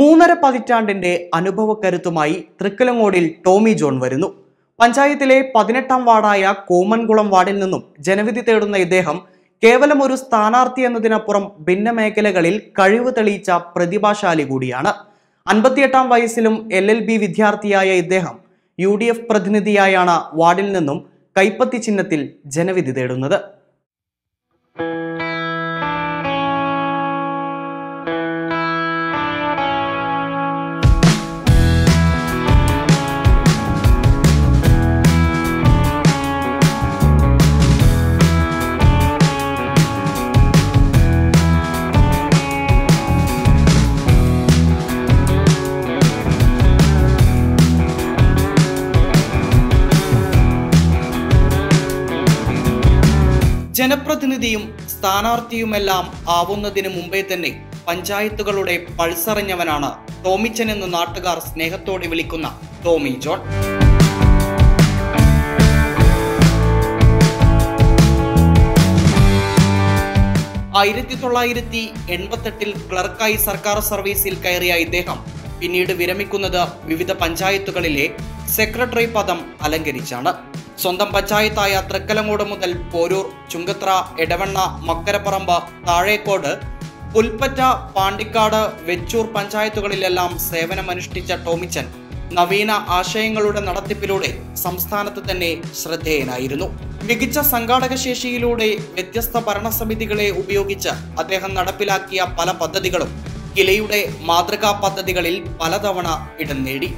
മൂന്നര പതിറ്റാണ്ടിന്റെ അനുഭവക്കരുത്തുമായി തൃക്കലങ്ങോടിൽ ടോമി ജോൺ വരുന്നു. പഞ്ചായത്തിലെ പതിനെട്ടാം വാർഡായ കോമൻകുളം വാർഡിൽ നിന്നും ജനവിധി തേടുന്ന ഇദ്ദേഹം കേവലം ഒരു സ്ഥാനാർത്ഥി എന്നതിനപ്പുറം ഭിന്ന മേഖലകളിൽ കഴിവ് തെളിയിച്ച പ്രതിഭാശാലി കൂടിയാണ്. അൻപത്തിയെട്ടാം വയസ്സിലും എൽ എൽ ബി വിദ്യാർത്ഥിയായ ഇദ്ദേഹം യു ഡി എഫ് പ്രതിനിധിയായാണ് വാർഡിൽ നിന്നും കൈപ്പത്തി ചിഹ്നത്തിൽ ജനവിധി തേടുന്നത്. ജനപ്രതിനിധിയും സ്ഥാനാർത്ഥിയുമെല്ലാം ആവുന്നതിന് മുമ്പേ തന്നെ പഞ്ചായത്തുകളുടെ പൾസറിഞ്ഞവനാണ് ടോമിച്ചൻ എന്ന് നാട്ടുകാർ സ്നേഹത്തോടെ വിളിക്കുന്ന ടോമി ജോൺ. ആയിരത്തി തൊള്ളായിരത്തി എൺപത്തെട്ടിൽ ക്ലർക്കായി സർക്കാർ സർവീസിൽ കയറിയ ഇദ്ദേഹം പിന്നീട് വിരമിക്കുന്നത് വിവിധ പഞ്ചായത്തുകളിലെ സെക്രട്ടറി പദം അലങ്കരിച്ചാണ്. സ്വന്തം പഞ്ചായത്തായ തൃക്കലങ്ങോട് മുതൽ പോരൂർ ചുങ്കത്ര എടവണ്ണ മക്കരപ്പറമ്പ് താഴേക്കോട് പുൽപ്പറ്റ പാണ്ടിക്കാട് വെച്ചൂർ പഞ്ചായത്തുകളിലെല്ലാം സേവനമനുഷ്ഠിച്ച ടോമിച്ചൻ നവീന ആശയങ്ങളുടെ നടത്തിപ്പിലൂടെ സംസ്ഥാനത്ത് തന്നെ ശ്രദ്ധേയനായിരുന്നു. മികച്ച സംഘാടക ശേഷിയിലൂടെ വ്യത്യസ്ത ഭരണസമിതികളെ ഉപയോഗിച്ച് അദ്ദേഹം നടപ്പിലാക്കിയ പല പദ്ധതികളും കിലയുടെ മാതൃകാ പദ്ധതികളിൽ പലതവണ ഇടം നേടി.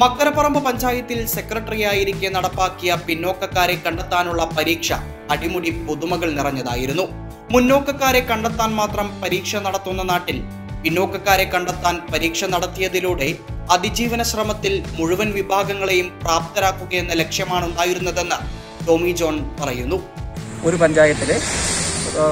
മക്കരപ്പറമ്പ് പഞ്ചായത്തിൽ സെക്രട്ടറിയായിരിക്കെ നടപ്പാക്കിയ പിന്നോക്കക്കാരെ കണ്ടെത്താനുള്ള പരീക്ഷ അടിമുടി പുതുമകൾ നിറഞ്ഞതായിരുന്നു. മുന്നോക്കക്കാരെ കണ്ടെത്താൻ മാത്രം പരീക്ഷ നടത്തുന്ന നാട്ടിൽ പിന്നോക്കക്കാരെ കണ്ടെത്താൻ പരീക്ഷ നടത്തിയതിലൂടെ അതിജീവന ശ്രമത്തിൽ മുഴുവൻ വിഭാഗങ്ങളെയും പ്രാപ്തരാക്കുകയെന്ന ലക്ഷ്യമാണ് ഉണ്ടായിരുന്നതെന്ന് ടോമി ജോൺ പറയുന്നു. ഒരു പഞ്ചായത്തിലെ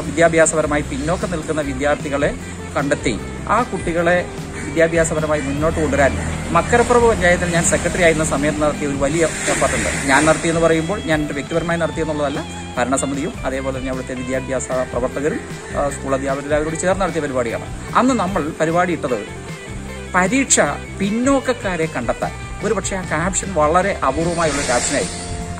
വിദ്യാഭ്യാസപരമായി പിന്നോക്കം നിൽക്കുന്ന വിദ്യാർത്ഥികളെ കണ്ടെത്തി ആ കുട്ടികളെ വിദ്യാഭ്യാസപരമായി മുന്നോട്ട് കൊണ്ടുവരാൻ മക്കരപ്പുറവ് പഞ്ചായത്തിൽ ഞാൻ സെക്രട്ടറി ആയിരുന്ന സമയത്ത് നടത്തിയ ഒരു വലിയ എഫർട്ടുണ്ട് ഞാൻ നടത്തിയെന്ന് പറയുമ്പോൾ ഞാൻ എന്റെ വ്യക്തിപരമായി നടത്തിയെന്നുള്ളതല്ല ഭരണസമിതിയും അതേപോലെ തന്നെ അവിടുത്തെ വിദ്യാഭ്യാസ പ്രവർത്തകരും സ്കൂൾ അധ്യാപകരും അവരോട് ചേർന്ന് നടത്തിയ പരിപാടിയാണ്. അന്ന് നമ്മൾ പരിപാടി ഇട്ടത് പരീക്ഷ പിന്നോക്കക്കാരെ കണ്ടെത്താൻ. ഒരു പക്ഷേ ആ ക്യാപ്ഷൻ വളരെ അപൂർവമായുള്ള ക്യാപ്ഷനായി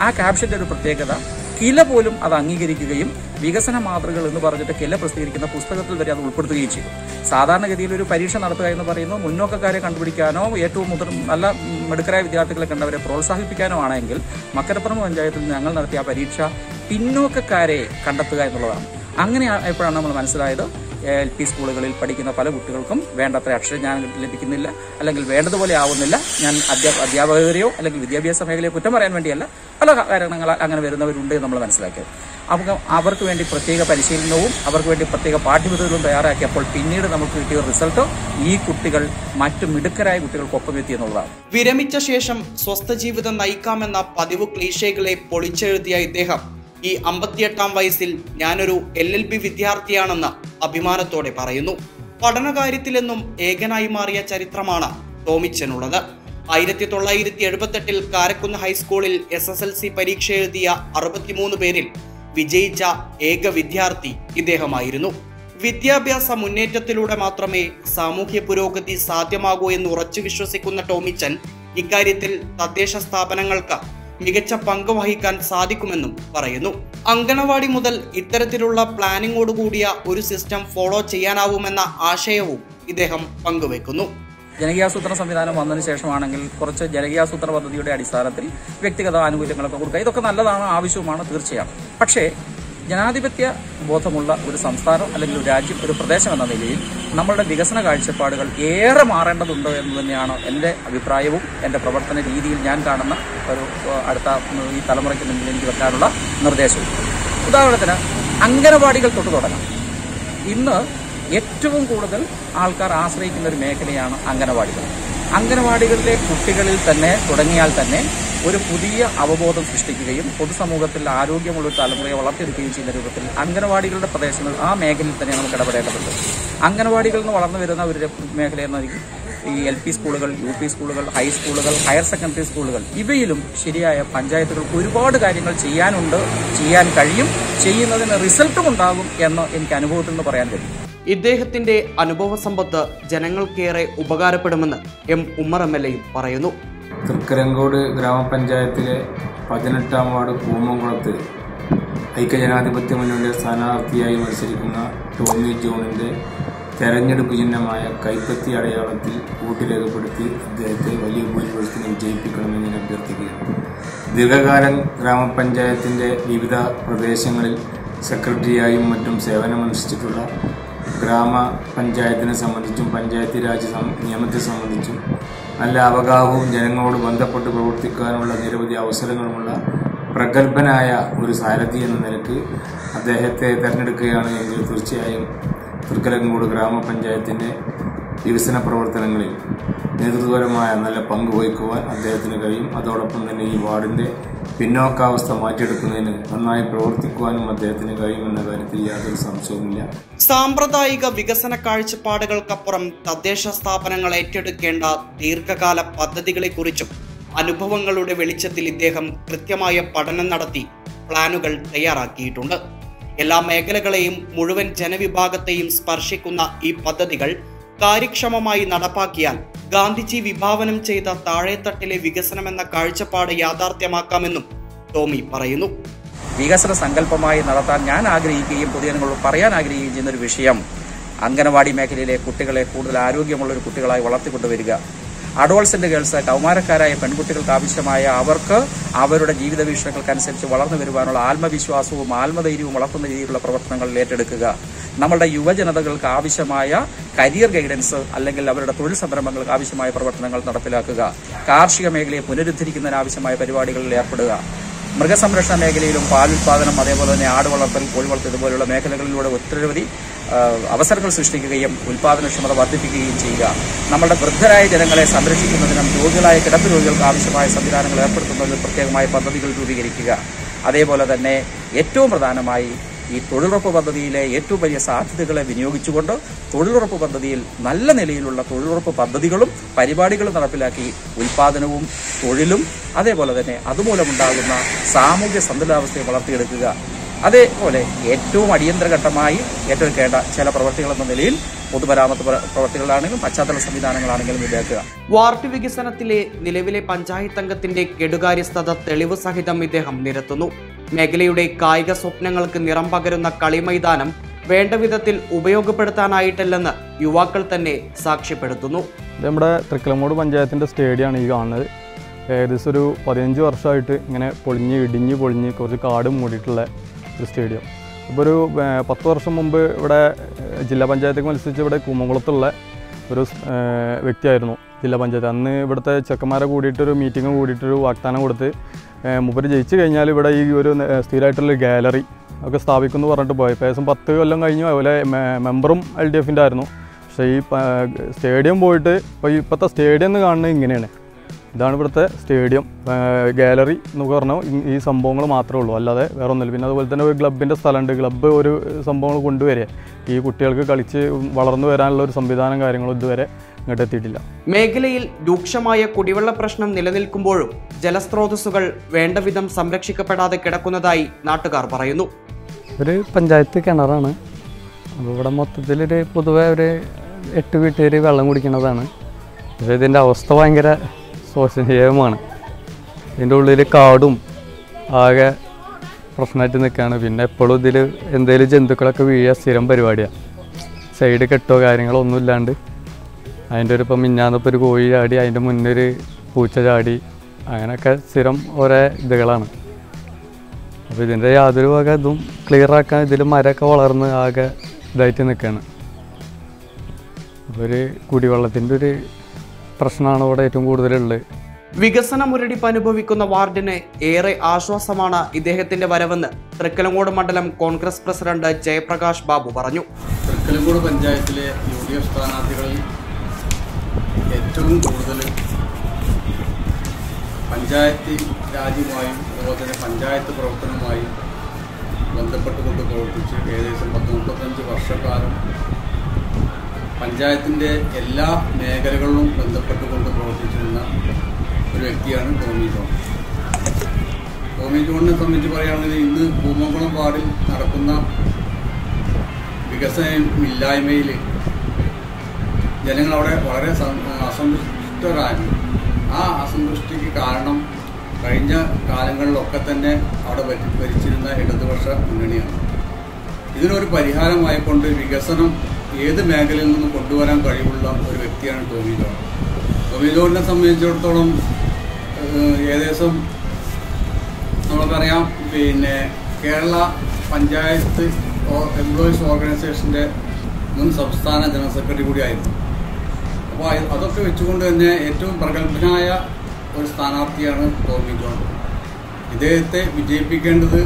ആ ക്യാപ്ഷന്റെ ഒരു പ്രത്യേകത കില പോലും അത് അംഗീകരിക്കുകയും വികസന മാതൃകൾ എന്ന് പറഞ്ഞിട്ട് കില പ്രസിദ്ധീകരിക്കുന്ന പുസ്തകത്തിൽ വരെ അത് ഉൾപ്പെടുത്തുകയും ചെയ്തു. സാധാരണഗതിയിൽ ഒരു പരീക്ഷ നടത്തുക എന്ന് പറയുന്നത് മുന്നോക്കക്കാരെ കണ്ടുപിടിക്കാനോ ഏറ്റവും മുതൽ നല്ല മിടുക്കരായ വിദ്യാർത്ഥികളെ കണ്ടവരെ പ്രോത്സാഹിപ്പിക്കാനോ ആണെങ്കിൽ മക്കരപ്പുറം പഞ്ചായത്തിൽ ഞങ്ങൾ നടത്തിയ ആ പരീക്ഷ പിന്നോക്കക്കാരെ കണ്ടെത്തുക എന്നുള്ളതാണ്. അങ്ങനെ എപ്പോഴാണ് നമ്മൾ മനസ്സിലായത്? എൽ പി സ്കൂളുകളിൽ പഠിക്കുന്ന പല കുട്ടികൾക്കും വേണ്ടത്ര അക്ഷരജ്ഞാനം ലഭിക്കുന്നില്ല അല്ലെങ്കിൽ വേണ്ടതുപോലെ ആവുന്നില്ല. ഞാൻ അധ്യാപ അധ്യാപകരെയോ അല്ലെങ്കിൽ വിദ്യാഭ്യാസ മേഖലയോ കുറ്റം പറയാൻ വേണ്ടിയല്ല. പല കാരണങ്ങളാൽ അങ്ങനെ വരുന്നവരുണ്ട് നമ്മൾ മനസ്സിലാക്കിയത്. അപ്പോൾ അവർക്ക് വേണ്ടി പ്രത്യേക പരിശീലനവും അവർക്ക് വേണ്ടി പ്രത്യേക പാഠ്യപദ്ധതികളും തയ്യാറാക്കിയപ്പോൾ പിന്നീട് നമുക്ക് കിട്ടിയ റിസൾട്ട് ഈ കുട്ടികൾ മറ്റു മിടുക്കരായ കുട്ടികൾക്കൊപ്പം എത്തി എന്നുള്ളതാണ്. വിരമിച്ച ശേഷം സ്വസ്ഥ ജീവിതം നയിക്കാമെന്ന പതിവ് ക്ലീശകളെ പൊളിച്ചെഴുതിയ ഇദ്ദേഹം ഈ അമ്പത്തിയെട്ടാം വയസ്സിൽ ഞാനൊരു എൽ എൽ ബി വിദ്യാർത്ഥിയാണെന്ന് അഭിമാനത്തോടെ പറയുന്നു. പഠനകാര്യത്തിലെന്നും ഏകനായി മാറിയ ചരിത്രമാണ് ടോമിച്ചനുള്ളത്. ആയിരത്തി തൊള്ളായിരത്തി എഴുപത്തെട്ടിൽ കാരക്കുന്ന് ഹൈസ്കൂളിൽ എസ് എസ് എൽ സി പരീക്ഷ എഴുതിയ അറുപത്തിമൂന്ന് പേരിൽ വിജയിച്ച ഏക വിദ്യാർത്ഥി ഇദ്ദേഹമായിരുന്നു. വിദ്യാഭ്യാസ മുന്നേറ്റത്തിലൂടെ മാത്രമേ സാമൂഹ്യ പുരോഗതി സാധ്യമാകൂ എന്ന് ഉറച്ചു വിശ്വസിക്കുന്ന ടോമിച്ചൻ ഇക്കാര്യത്തിൽ തദ്ദേശ സ്ഥാപനങ്ങൾക്ക് മികച്ച പങ്ക് വഹിക്കാൻ സാധിക്കുമെന്നും പറയുന്നു. അങ്കണവാടി മുതൽ ഇത്തരത്തിലുള്ള പ്ലാനിങ്ങോടുകൂടിയ ഒരു സിസ്റ്റം ഫോളോ ചെയ്യാനാവുമെന്ന ആശയവും ഇദ്ദേഹം പങ്കുവെക്കുന്നു. ജനകീയാസൂത്രണ സംവിധാനം വന്നതിന് ശേഷമാണെങ്കിൽ കുറച്ച് ജനകീയാസൂത്രണ പദ്ധതിയുടെ അടിസ്ഥാനത്തിൽ വ്യക്തിഗത ആനുകൂല്യങ്ങളൊക്കെ കൊടുക്കുക. ഇതൊക്കെ നല്ലതാണ് ആവശ്യവുമാണ് തീർച്ചയാണ് പക്ഷേ ജനാധിപത്യ ബോധമുള്ള ഒരു സംസ്ഥാനം അല്ലെങ്കിൽ ഒരു രാജ്യം ഒരു പ്രദേശം എന്ന നിലയിൽ നമ്മളുടെ വികസന കാഴ്ചപ്പാടുകൾ ഏറെ മാറേണ്ടതുണ്ടോ എന്ന് തന്നെയാണ് എന്റെ അഭിപ്രായവും എന്റെ പ്രവർത്തന രീതിയിൽ ഞാൻ കാണുന്ന ഒരു അടുത്ത ഈ തലമുറയ്ക്ക് മുന്നിൽ എനിക്ക് വെക്കാനുള്ള നിർദ്ദേശവും. ഉദാഹരണത്തിന് അംഗനവാടികൾ തൊട്ട് തുടങ്ങാം. ഇന്ന് ഏറ്റവും കൂടുതൽ ആൾക്കാർ ആശ്രയിക്കുന്ന ഒരു മേഖലയാണ് അംഗനവാടികൾ. അംഗനവാടികളിലെ കുട്ടികളിൽ തന്നെ തുടങ്ങിയാൽ തന്നെ ഒരു പുതിയ അവബോധം സൃഷ്ടിക്കുകയും പൊതുസമൂഹത്തിൽ ആരോഗ്യമുള്ള ഒരു തലമുറയെ വളർത്തിയെടുക്കുകയും ചെയ്യുന്ന രൂപത്തിൽ അംഗനവാടികളുടെ പ്രദേശങ്ങൾ ആ മേഖലയിൽ തന്നെ നമുക്ക് ഇടപെടേണ്ടതുണ്ട്. അംഗനവാടികളിൽ നിന്ന് വളർന്നു വരുന്ന ഒരു മേഖലയെന്നായിരിക്കും ഈ എൽ പി സ്കൂളുകൾ യു പി സ്കൂളുകൾ ഹൈസ്കൂളുകൾ ഹയർ സെക്കൻഡറി സ്കൂളുകൾ. ഇവയിലും ശരിയായ പഞ്ചായത്തുകൾ ഒരുപാട് കാര്യങ്ങൾ ചെയ്യാനുണ്ട് ചെയ്യാൻ കഴിയും ചെയ്യുന്നതിന് റിസൾട്ടും ഉണ്ടാകും എന്ന് എനിക്ക് അനുഭവത്തിൽ നിന്ന് പറയാൻ കഴിയും. ഇദ്ദേഹത്തിന്റെ അനുഭവ സമ്പത്ത് ജനങ്ങൾക്കേറെ ഉപകാരപ്പെടുമെന്ന് എം ഉമ്മർ എം എൽ എയും പറയുന്നു. തൃക്കരങ്കോട് ഗ്രാമപഞ്ചായത്തിലെ പതിനെട്ടാം വാർഡ് കൂമംകുളത്ത് ഐക്യജനാധിപത്യ മുന്നണിയുടെ സ്ഥാനാർത്ഥിയായി മത്സരിക്കുന്ന ടോമി ജോണിന്റെ തെരഞ്ഞെടുപ്പ് ചിഹ്നമായ കൈപ്പത്തി അടയാളത്തിൽ വോട്ട് രേഖപ്പെടുത്തി അദ്ദേഹത്തെ വലിയ ഭൂരിപക്ഷത്തിന് വിജയിപ്പിക്കണമെന്ന് ഞാൻ അഭ്യർത്ഥിക്കുകയാണ് ദീർഘകാലം ഗ്രാമപഞ്ചായത്തിന്റെ വിവിധ പ്രദേശങ്ങളിൽ സെക്രട്ടറിയായും മറ്റും സേവനമനുഷ്ഠിച്ചിട്ടുള്ള ഗ്രാമപഞ്ചായത്തിനെ സംബന്ധിച്ചും പഞ്ചായത്ത് രാജ് നിയമത്തെ സംബന്ധിച്ചും നല്ല അവഗാഹവും ജനങ്ങളോട് ബന്ധപ്പെട്ട് പ്രവർത്തിക്കാനുള്ള നിരവധി അവസരങ്ങളുമുള്ള പ്രഗത്ഭനായ ഒരു സാരഥി എന്ന നിലയ്ക്ക് അദ്ദേഹത്തെ തിരഞ്ഞെടുക്കുകയാണ് എങ്കിൽ തീർച്ചയായും തൃക്കലങ്കോട് ഗ്രാമപഞ്ചായത്തിന്റെ വികസന പ്രവർത്തനങ്ങളിൽ നേതൃത്വപരമായ നല്ല പങ്ക് വഹിക്കുവാൻ അദ്ദേഹത്തിന് കഴിയും. അതോടൊപ്പം തന്നെ ഈ വാർഡിന്റെ പിന്നോക്കാവസ്ഥ മാറ്റിയെടുക്കുന്നതിന് നന്നായി പ്രവർത്തിക്കുവാനും അദ്ദേഹത്തിന് കഴിയുമെന്ന കാര്യത്തിൽ യാതൊരു സംശയവുമില്ല. സാമ്പ്രദായിക വികസന കാഴ്ചപ്പാടുകൾക്കപ്പുറം തദ്ദേശ സ്ഥാപനങ്ങൾ ഏറ്റെടുക്കേണ്ട ദീർഘകാല പദ്ധതികളെക്കുറിച്ചും അനുഭവങ്ങളുടെ വെളിച്ചത്തിൽ ഇദ്ദേഹം കൃത്യമായ പഠനം നടത്തി പ്ലാനുകൾ തയ്യാറാക്കിയിട്ടുണ്ട്. എല്ലാ മേഖലകളെയും മുഴുവൻ ജനവിഭാഗത്തെയും സ്പർശിക്കുന്ന ഈ പദ്ധതികൾ കാര്യക്ഷമമായി നടപ്പാക്കിയാൽ ഗാന്ധിജി വിഭാവനം ചെയ്ത താഴെത്തട്ടിലെ വികസനമെന്ന കാഴ്ചപ്പാട് യാഥാർത്ഥ്യമാക്കാമെന്നും ടോമി പറയുന്നു. വികസന സങ്കല്പമായി നടത്താൻ ഞാൻ ആഗ്രഹിക്കുകയും പൊതുജനങ്ങളോട് പറയാൻ ആഗ്രഹിക്കുകയും ചെയ്യുന്ന ഒരു വിഷയം അംഗനവാടി മേഖലയിലെ കുട്ടികളെ കൂടുതൽ ആരോഗ്യമുള്ള ഒരു കുട്ടികളായി വളർത്തിക്കൊണ്ടുവരിക. അഡോൾസെന്റ് ഗേൾസ് കൗമാരക്കാരായ പെൺകുട്ടികൾക്ക് ആവശ്യമായ അവർക്ക് അവരുടെ ജീവിത വീക്ഷണങ്ങൾക്കനുസരിച്ച് വളർന്നു വരുവാനുള്ള ആത്മവിശ്വാസവും ആത്മധൈര്യവും വളർത്തുന്ന രീതിയിലുള്ള പ്രവർത്തനങ്ങൾ ഏറ്റെടുക്കുക. നമ്മളുടെ യുവജനതകൾക്ക് ആവശ്യമായ കരിയർ ഗൈഡൻസ് അല്ലെങ്കിൽ അവരുടെ തൊഴിൽ സംരംഭങ്ങൾക്ക് ആവശ്യമായ പ്രവർത്തനങ്ങൾ നടപ്പിലാക്കുക. കാർഷിക മേഖലയെ പുനരുദ്ധരിക്കുന്നതിന് ആവശ്യമായ പരിപാടികളിൽ ഏർപ്പെടുക. മൃഗസംരക്ഷണ മേഖലയിലും പാലുൽപാദനം അതേപോലെ തന്നെ ആട് വളർത്തൽ കോഴി വളർത്തൽ ഇതുപോലുള്ള മേഖലകളിലൂടെ ആ, അവസരങ്ങൾ സൃഷ്ടിക്കുകയും ഉൽപാദനക്ഷമത വർദ്ധിപ്പിക്കുകയും ചെയ്യുക. നമ്മുടെ വൃദ്ധരായ ജനങ്ങളെ സംരക്ഷിക്കുന്നതിനും രോഗികളായ കിടപ്പ് രോഗികൾക്ക് ആവശ്യമായ സംവിധാനങ്ങൾ ഏർപ്പെടുത്തുന്നതിന് പ്രത്യേകമായ പദ്ധതികൾ രൂപീകരിക്കുക. അതേപോലെ തന്നെ ഏറ്റവും പ്രധാനമായി ഈ തൊഴിലുറപ്പ് പദ്ധതിയിലെ ഏറ്റവും വലിയ സാധ്യതകളെ വിനിയോഗിച്ചുകൊണ്ട് തൊഴിലുറപ്പ് പദ്ധതിയിൽ നല്ല നിലയിലുള്ള തൊഴിലുറപ്പ് പദ്ധതികളും പരിപാടികളും നടപ്പിലാക്കി ഉൽപാദനവും തൊഴിലും അതേപോലെ തന്നെ അതുമൂലമുണ്ടാകുന്ന സാമൂഹ്യ സന്തുലിതാവസ്ഥയെ വളർത്തിയെടുക്കുക. അതേപോലെ ഏറ്റവും അടിയന്തര ഘട്ടമായി ഏറ്റെടുക്കേണ്ട ചില പ്രവർത്തികൾ എന്ന നിലയിൽ പൊതുമരാമത്ത് പ്ര- പ്രവർത്തികളാണെങ്കിലും പശ്ചാത്തല സംവിധാനങ്ങളാണെങ്കിലും ഇതാക്കുക. വാർഡ് വികസനത്തിലെ നിലവിലെ പഞ്ചായത്ത് അംഗത്തിന്റെ കെടുകാര്യസ്ഥത തെളിവ് സഹിതം ഇദ്ദേഹം നിരത്തുന്നു. മേഖലയുടെ കായിക സ്വപ്നങ്ങൾക്ക് നിറം പകരുന്ന കളിമൈതാനം വേണ്ട വിധത്തിൽ ഉപയോഗപ്പെടുത്താനായിട്ടില്ലെന്ന് യുവാക്കൾ തന്നെ സാക്ഷ്യപ്പെടുത്തുന്നു. നമ്മുടെ തൃക്കലമൂട് പഞ്ചായത്തിന്റെ സ്റ്റേഡിയമാണ് ഈ കാണുന്നത്. ഏകദേശം ഒരു പതിനഞ്ച് വർഷമായിട്ട് ഇങ്ങനെ പൊളിഞ്ഞ് ഇടിഞ്ഞ് പൊളിഞ്ഞ് കുറച്ച് കാട് മൂടിയിട്ടുള്ള ഒരു സ്റ്റേഡിയം. ഇപ്പോൾ ഒരു പത്ത് വർഷം മുമ്പ് ഇവിടെ ജില്ലാ പഞ്ചായത്തേക്ക് മത്സരിച്ച് ഇവിടെ കുമ്മംകുളത്തുള്ള ഒരു വ്യക്തിയായിരുന്നു ജില്ലാ പഞ്ചായത്ത്. അന്ന് ഇവിടുത്തെ ചെക്കന്മാരെ കൂടിയിട്ടൊരു മീറ്റിംഗ് കൂടിയിട്ടൊരു വാഗ്ദാനം കൊടുത്ത് മുപ്പര് ജയിച്ചു കഴിഞ്ഞാൽ ഇവിടെ ഈ ഒരു സ്ഥിരമായിട്ടുള്ള ഗാലറി ഒക്കെ സ്ഥാപിക്കുമെന്ന് പറഞ്ഞിട്ട് പോയി. ഏകദേശം പത്ത് കൊല്ലം കഴിഞ്ഞു. അതുപോലെ മെമ്പറും എൽ ഡി എഫിന്റെ ആയിരുന്നു. പക്ഷേ ഈ സ്റ്റേഡിയം പോയിട്ട് ഇപ്പോൾ ഇപ്പോഴത്തെ സ്റ്റേഡിയം എന്ന് കാണുന്നത് ഇങ്ങനെയാണ്. ഇതാണ് ഇവിടുത്തെ സ്റ്റേഡിയം ഗാലറി എന്നൊക്കെ പറഞ്ഞാൽ ഈ- സംഭവങ്ങൾ മാത്രമേ ഉള്ളൂ. അല്ലാതെ വേറെ ഒന്നുമില്ല പിന്നെ അതുപോലെ തന്നെ ഒരു ക്ലബിന്റെ സ്ഥലമുണ്ട്. ക്ലബ്ബ് ഒരു സംഭവങ്ങൾ കൊണ്ടുവരെ ഈ കുട്ടികൾക്ക് കളിച്ച് വളർന്നു വരാനുള്ള ഒരു സംവിധാനം കാര്യങ്ങളും ഇതുവരെ ഇങ്ങോട്ട് എത്തിയിട്ടില്ല. മേഖലയിൽ രൂക്ഷമായ കുടിവെള്ള പ്രശ്നം നിലനിൽക്കുമ്പോഴും ജലസ്രോതസ്സുകൾ വേണ്ടവിധം സംരക്ഷിക്കപ്പെടാതെ കിടക്കുന്നതായി നാട്ടുകാർ പറയുന്നു. ഒരു പഞ്ചായത്ത് കിണറാണ്. അപ്പോൾ ഇവിടെ മൊത്തത്തിലൊരു പൊതുവെ ഒരു എട്ട് വീട്ടുകാർ വെള്ളം കുടിക്കുന്നതാണ്. പക്ഷേ ഇതിന്റെ അവസ്ഥ ഭയങ്കര ശോചനീയമാണ് ഇതിന്റെ ഉള്ളിൽ കാടും ആകെ പ്രശ്നമായിട്ട് നിൽക്കുകയാണ് പിന്നെ എപ്പോഴും ഇതിൽ എന്തെങ്കിലും ജന്തുക്കളൊക്കെ വീഴുക സ്ഥിരം പരിപാടിയാണ് സൈഡ് കെട്ടോ കാര്യങ്ങളോ ഒന്നും ഇല്ലാണ്ട് അതിന്റെ ഒരു ഇപ്പം മിഞ്ഞാന്നിപ്പോൾ ഒരു കോഴി ചാടി അതിന്റെ മുന്നൊരു പൂച്ച ചാടി അങ്ങനെയൊക്കെ സ്ഥിരം ഓരോ ഇതുകളാണ്. അപ്പോൾ ഇതിന്റെ യാതൊരു വക ഇതും ക്ലിയർ ആക്കാൻ ഇതിൽ മരമൊക്കെ വളർന്ന് ആകെ ഇതായിട്ട് നിൽക്കുകയാണ് അപ്പോൾ ഒരു കുടിവെള്ളത്തിന്റെ ഒരു പ്രശ്നമാണ് ഇവിടെ ഏറ്റവും കൂടുതലുള്ളത്. വികസന മുരടിപ്പ് അനുഭവിക്കുന്ന വാർഡിന് ഏറെ ആശ്വാസമാണ് ഇദ്ദേഹത്തിന്റെ വരവെന്ന് തൃക്കലങ്കോട് മണ്ഡലം കോൺഗ്രസ് പ്രസിഡന്റ് ജയപ്രകാശ് ബാബു പറഞ്ഞു. തൃക്കലങ്കോട് പഞ്ചായത്തിലെ യു ഡി എഫ് സ്ഥാനാർത്ഥികളിൽ ഏറ്റവും കൂടുതൽ പഞ്ചായത്ത് രാജ്യവുമായും അതുപോലെ തന്നെ പഞ്ചായത്ത് പ്രവർത്തനവുമായും ബന്ധപ്പെട്ടുകൊണ്ട് പ്രവർത്തിച്ച് ഏകദേശം പത്ത് മുപ്പത്തഞ്ച് വർഷക്കാലം പഞ്ചായത്തിന്റെ എല്ലാ മേഖലകളിലും ബന്ധപ്പെട്ടുകൊണ്ട് പ്രവർത്തിച്ചിരുന്ന ഒരു വ്യക്തിയാണ് ടോമി ജോൺ. ടോമി ജോണിനെ സംബന്ധിച്ച് പറയുകയാണെങ്കിൽ ഇന്ന് പൂമംകുളം വാർഡിൽ നടക്കുന്ന വികസനമില്ലായ്മയിൽ ജനങ്ങളവിടെ വളരെ അസന്തുഷ്ടരായി. ആ അസന്തുഷ്ടിക്ക് കാരണം കഴിഞ്ഞ കാലങ്ങളിലൊക്കെ തന്നെ അവിടെ ഭരി- ഭരിച്ചിരുന്ന ഇടതുപക്ഷ മുന്നണിയാണ്. ഇതിനൊരു പരിഹാരമായിക്കൊണ്ട് വികസനം ഏത് മേഖലയിൽ നിന്ന് കൊണ്ടുവരാൻ കഴിവുള്ള ഒരു വ്യക്തിയാണ് ടോമി ജോൺ. ടോമി ജോണിനെ സംബന്ധിച്ചിടത്തോളം ഏകദേശം നമുക്കറിയാം പിന്നെ കേരള പഞ്ചായത്ത് എംപ്ലോയീസ് ഓർഗനൈസേഷന്റെ മുൻ സംസ്ഥാന ജനറൽ സെക്രട്ടറി കൂടിയായിരുന്നു. അപ്പോൾ അതൊക്കെ വെച്ചുകൊണ്ട് തന്നെ ഏറ്റവും പ്രഗത്ഭനായ ഒരു സ്ഥാനാർത്ഥിയാണ് ടോമി ജോൺ. ഇദ്ദേഹത്തെ വിജയിപ്പിക്കേണ്ടത്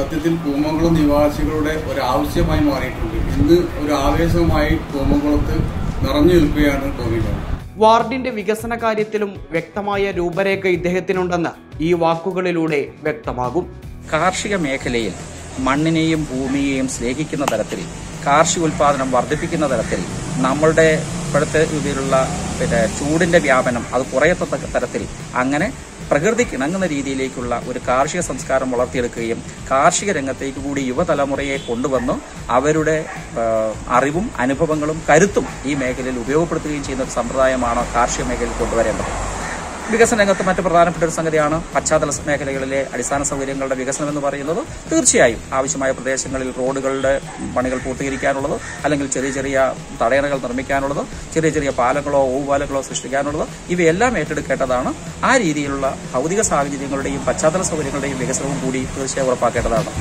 സത്യത്തിൽ കൂമംകുളം നിവാസികളുടെ ഒരു ആവശ്യമായി മാറിയിട്ടുണ്ട്. ഇന്ന് ഒരു ആവേശമായി കൂമംകുളത്ത് നിറഞ്ഞു നിൽക്കുകയാണ് വാർഡിന്റെ വികസന കാര്യത്തിലും വ്യക്തമായ രൂപരേഖ ഇദ്ദേഹത്തിനുണ്ടെന്ന് ഈ വാക്കുകളിലൂടെ വ്യക്തമാകും. കാർഷിക മേഖലയിൽ മണ്ണിനെയും ഭൂമിയെയും സ്നേഹിക്കുന്ന തരത്തിൽ കാർഷിക ഉൽപാദനം വർദ്ധിപ്പിക്കുന്ന തരത്തിൽ നമ്മളുടെ ഇപ്പോഴത്തെ രീതിയിലുള്ള പിന്നെ ചൂടിന്റെ വ്യാപനം അത് കുറയത്തക്ക തരത്തിൽ അങ്ങനെ പ്രകൃതിക്ക് ഇണങ്ങുന്ന രീതിയിലേക്കുള്ള ഒരു കാർഷിക സംസ്കാരം വളർത്തിയെടുക്കുകയും കാർഷിക രംഗത്തേക്ക് കൂടി യുവതലമുറയെ കൊണ്ടുവന്നു അവരുടെ അറിവും അനുഭവങ്ങളും കരുത്തും ഈ മേഖലയിൽ ഉപയോഗപ്പെടുത്തുകയും ചെയ്യുന്ന ഒരു സമ്പ്രദായമാണ് കാർഷിക മേഖലയിൽ കൊണ്ടുവരേണ്ടത്. വികസന രംഗത്ത് മറ്റു പ്രധാനപ്പെട്ട ഒരു സംഗതിയാണ് പശ്ചാത്തല മേഖലകളിലെ അടിസ്ഥാന സൗകര്യങ്ങളുടെ വികസനം എന്ന് പറയുന്നത്. തീർച്ചയായും ആവശ്യമായ പ്രദേശങ്ങളിൽ റോഡുകളുടെ പണികൾ പൂർത്തീകരിക്കാനുള്ളത് അല്ലെങ്കിൽ ചെറിയ ചെറിയ തടയണകൾ നിർമ്മിക്കാനുള്ളത് ചെറിയ ചെറിയ പാലങ്ങളോ ഓവുപാലങ്ങളോ സൃഷ്ടിക്കാനുള്ളത് ഇവയെല്ലാം ഏറ്റെടുക്കേണ്ടതാണ്. ആ രീതിയിലുള്ള ഭൗതിക സാഹചര്യങ്ങളുടെയും പശ്ചാത്തല സൗകര്യങ്ങളുടെയും വികസനവും കൂടി തീർച്ചയായും ഉറപ്പാക്കേണ്ടതാണ്.